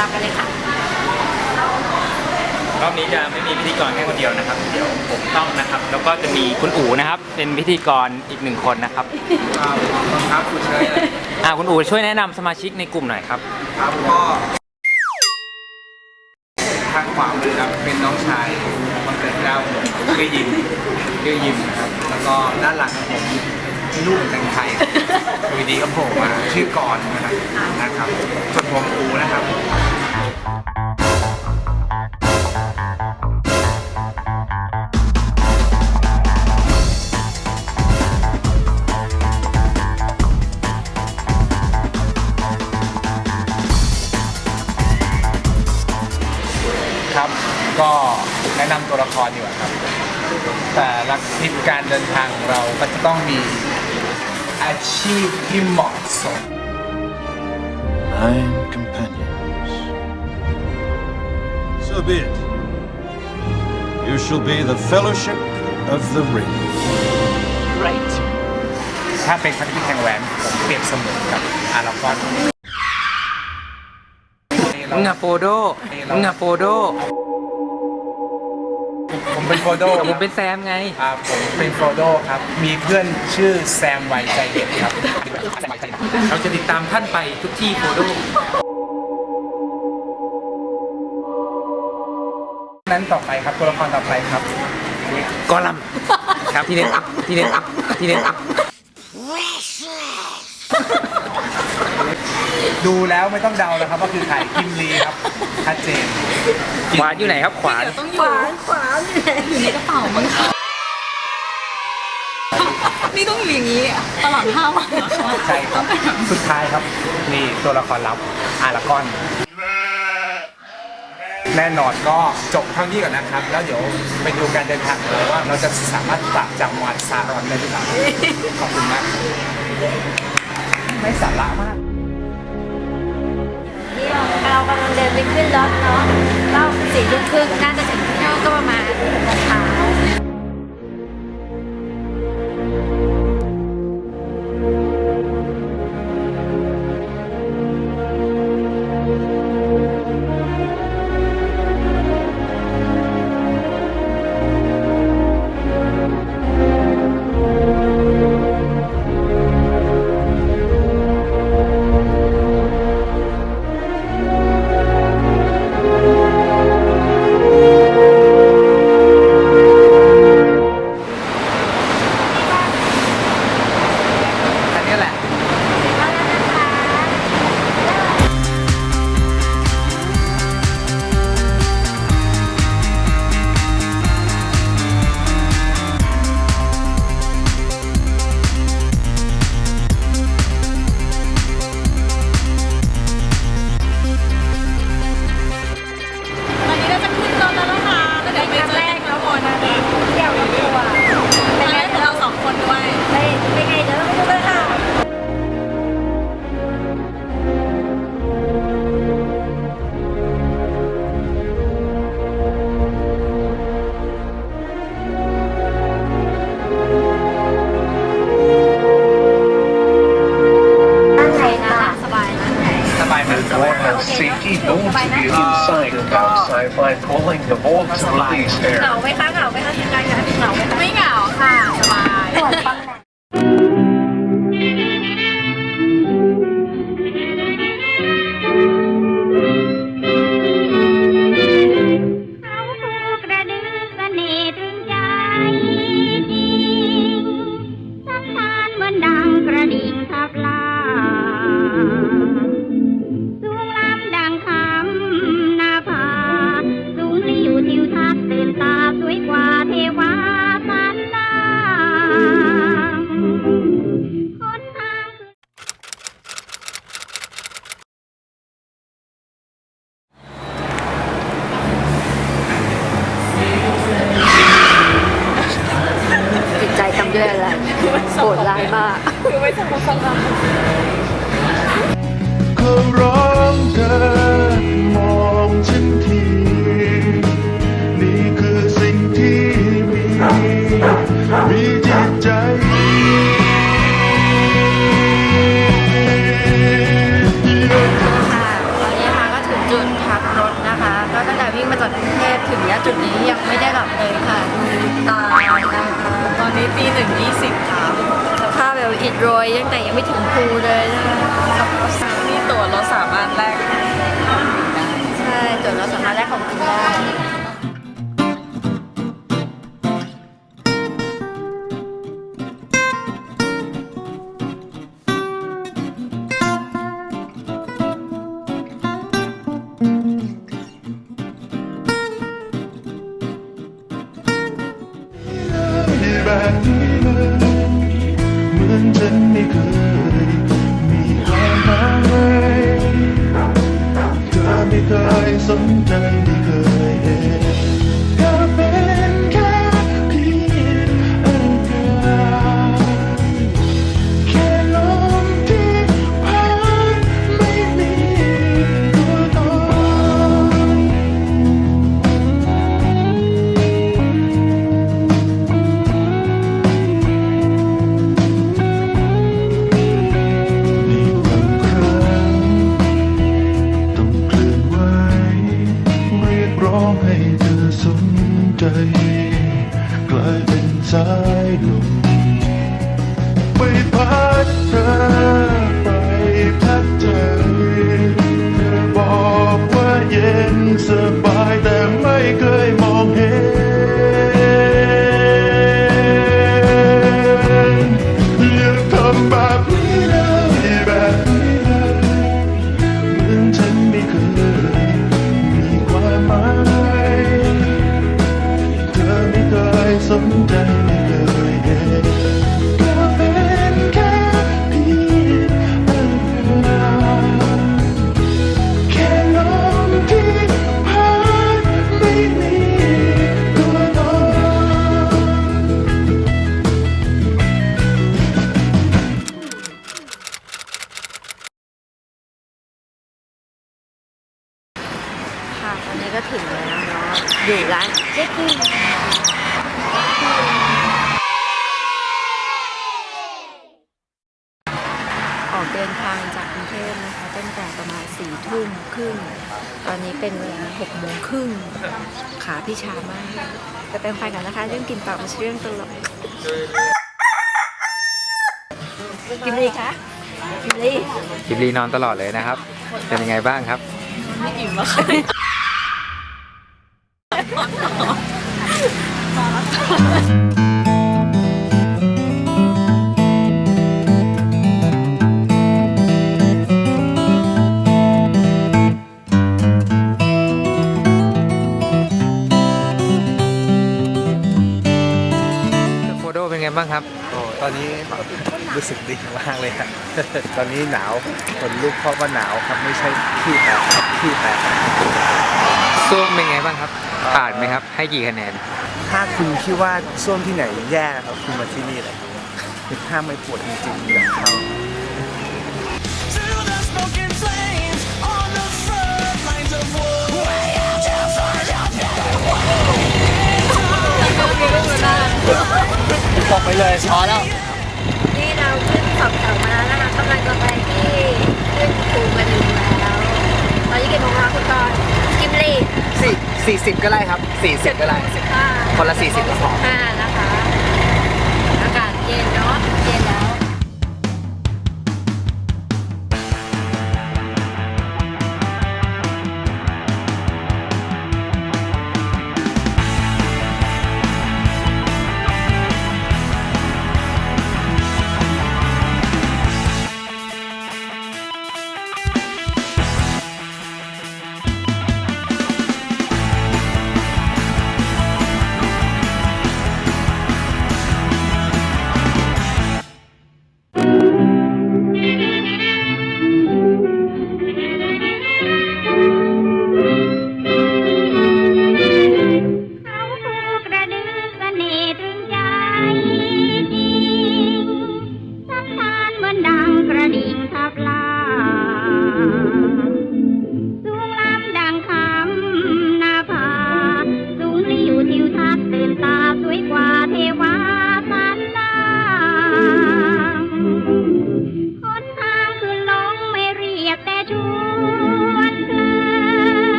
ตามกันเลยค่ะ รอบนี้จะไม่มีพิธีกรแค่คนเดียวนะครับ เดี๋ยวผมต้องนะครับ แล้วก็จะมีคุณอู๋นะครับ เป็นพิธีกรอีกหนึ่งคนนะครับครับครับคุณเชยเลยอ่าคุณอู๋ช่วยแนะนำสมาชิกในกลุ่มหน่อยครับ ครับก็ทางขวามือครับเป็นน้องชายคนเกิดเกล้าผมชื่อยิมชื่อยิมนะครับ แล้วก็ด้านหลังของผมลูกแต่งไทยอยู่ดีก็โผล่มาชื่อกรณ์นะครับนะครับส่วนผมอูนะครับ ครับ ก็แนะนำตัวละครดีกว่าครับ แต่ละทริปการเดินทางของเราก็จะต้องมีอาชีพที่เหมาะสม Nine companions. So be it. You shall be the Fellowship of the Ring. right ถ้าเป็นพันธมิตรแห่งแหวนผมเปรียบเสมือนกับอารากอน มึงอะโฟโดมึงอะโฟโดผมเป็นโฟโดผมเป็นแซมไง อ่าผมเป็นโฟโดครับ มีเพื่อนชื่อแซมไวใจเด็ดครับเราจะติดตามท่านไปทุกที่โฟโดนั้นต่อไปครับตัวละครต่อไปครับกอลัมน์ครับที่เน้นอัพที่เน้นอัพที่เน้นอัพ ดูแล้วไม่ต้องเดาแล้วครับว่าคือใครกิมลีครับชัดเจนขวานอยู่ไหนครับขวานขวานขวานอยู่ในกระเป๋ามั้งคะนี่ต้องอยู่อย่างนี้ตลอดห้าวันเหรอคะใช่ครับสุดท้ายครับ นี่ตัวละครลับอารากอน แน่นอนก็จบเท่านี้ก่อนนะครับ แล้วเดี๋ยวไปดูการเดินทางของเราว่าเราจะสามารถปราบจำวานซารอนได้หรือเปล่าขอบคุณมากครับไม่สาระมากนี่เรา กำลังเดินไปขึ้นรถเนาะเราสี่ทุ่มครึ่งน่าจะถึงที่นู่นก็ประมาณหกโมงเช้า by pulling the bolts to release เห air. งาไหมคะเหงา า เราสามารถแลกของกินได้แบบนี้เลยเหมือนฉันไม่เคย เแล้วเนาะอยู่ร้านเจ๊กิ้งออกเดินทางจากกรุงเทพนะคะตั้งแต่ประมาณสี่ทุ่มครึ่ง ตอนนี้เป็นเวลาหกโมงครึ่งขาพี่ชามากจะเป็นไฟกันนะคะ เรื่องกินปากมันเรื่องตลกกินดีคะกินดีกิบลีนอนตลอดเลยนะครับ เป็นยังไงบ้างครับ ไม่อิ่มแล้วค่ะ โฟโดเป็นไงบ้างครับ โอ้ตอนนี้รู้สึกดีมากเลยครับ ตอนนี้หนาวขนลุกเพราะว่าหนาวครับไม่ใช่ที่แตกครับที่แตกส้วมเป็นไงบ้างครับ ผ่านไหมครับ ให้กี่คะแนน ถ้าคุณคิดว่าส้วมที่ไหนแย่นะครับคุณมาที่นี่เลยครับถ้าไม่ปวดจริงๆอย่าเข้านี่เราขึ้นสอบแถวมาแล้วนะคะกำลังจะไปที่ขึ้นภูกระดึงแล้วตอนนี้กี่โมงแล้วคุณกรณ์กิมลี สี่สี่สิบก็ได้ครับสี่สิบก็ได้ สิบห้าคนละ40ก็พอห้านะคะ อากาศเย็นเนาะ เย็น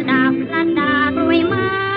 ระดับลัดดากล้วยไม้